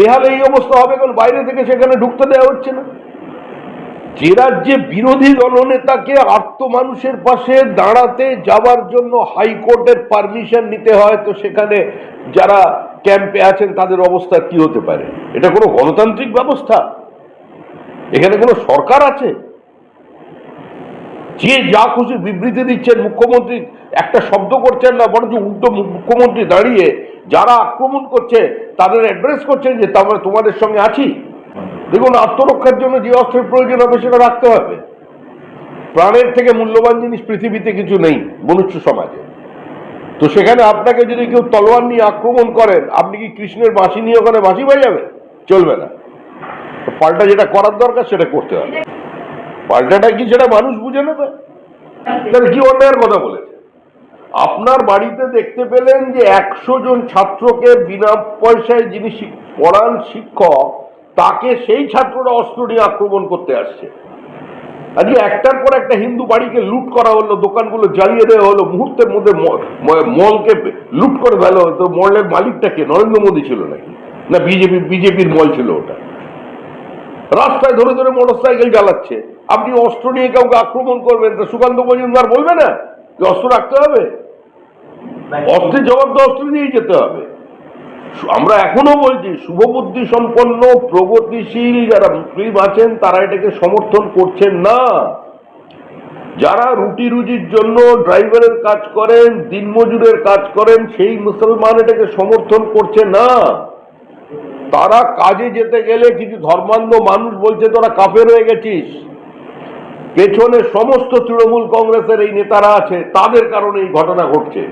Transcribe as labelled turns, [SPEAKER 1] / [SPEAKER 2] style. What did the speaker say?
[SPEAKER 1] বেহাল এই অবস্থা হবে কারণ বাইরে থেকে সেখানে ঢুকতে দেওয়া হচ্ছে না। যে রাজ্যে বিরোধী দলনেতাকে আত্ম মানুষের পাশে দাঁড়াতে যাওয়ার জন্য হাইকোর্টের পারমিশন নিতে হয়, তো সেখানে যারা ক্যাম্পে আছেন তাদের অবস্থা কি হতে পারে? এটা কোনো গণতান্ত্রিক ব্যবস্থা? এখানে কোনো সরকার আছে? যে যা খুশি বিবৃতি দিচ্ছেন মুখ্যমন্ত্রী একটা শব্দ করছেন না, বরঞ্চ উল্টো মুখ্যমন্ত্রী দাঁড়িয়ে যারা আক্রমণ করছে, তাদের অ্যাড্রেস করছেন যে তারপরে তোমাদের সঙ্গে আছি। দেখুন, আত্মরক্ষার জন্য যে অস্ত্রের প্রয়োজন হবে, সেটা রাখতে হবে। প্রাণের থেকে মূল্যবান জিনিস পৃথিবীতে কিছু নেই, মনুষ্য সমাজে। তো সেখানে আপনাকে যদি কেউ তলোয়ার নিয়ে আক্রমণ করেন, আপনি কি কৃষ্ণের বাঁশি নিয়ে ওখানে বাঁশি বাজাবেন? চলবে না। পাল্টা যেটা করার দরকার, সেটা করতে হবে। পাল্টাটা কি সেটা মানুষ বুঝে নেবে? তাহলে কি অন্যায়ের কথা বলেছে? আপনার বাড়িতে দেখতে পেলেন যে একশো জন ছাত্রকে বিনা পয়সায় যিনি পড়ান শিক্ষক, তাকে সেই ছাত্ররা অস্ত্র নিয়ে আক্রমণ করতে আসছে। আজকে একটার পর একটা হিন্দু বাড়িকে লুট করা হলো, দোকানগুলো জ্বালিয়ে দেওয়া হলো, মুহূর্তের মধ্যে মলকে লুট করে ফেলো তো মলের মালিকটা কে? নরেন্দ্র মোদী ছিল নাকি? না, বিজেপি, বিজেপির মল ছিল ওটা। রাস্তায় ধরে ধরে মোটরসাইকেল চালাচ্ছে আপনি অস্ত্র নিয়ে কাউকে আক্রমণ করবেন তা সুকান্ত মজুমদার বলবে না যে অস্ত্র রাখতে হবে? অস্ত্রের জবাব তো অস্ত্র দিয়েই যেতে হবে। আমরা এখনও বলছি, শুভবুদ্ধি সম্পন্ন, প্রগতিশীল যারা মুসলিম আছেন, তারা এটাকে সমর্থন করছেন না। যারা রুটি রুজির জন্য ড্রাইভারের কাজ করেন দিনমজুরের কাজ করেন, সেই মুসলমান এটাকে সমর্থন করছে না। তারা কাজে যেতে গেলে কিছু ধর্মান্ধ মানুষ বলছে, তোরা কাফের হয়ে গেছিস। পেছনে সমস্ত তৃণমূল কংগ্রেসের এই নেতারা আছে, তাদের কারণে এই ঘটনা ঘটছে।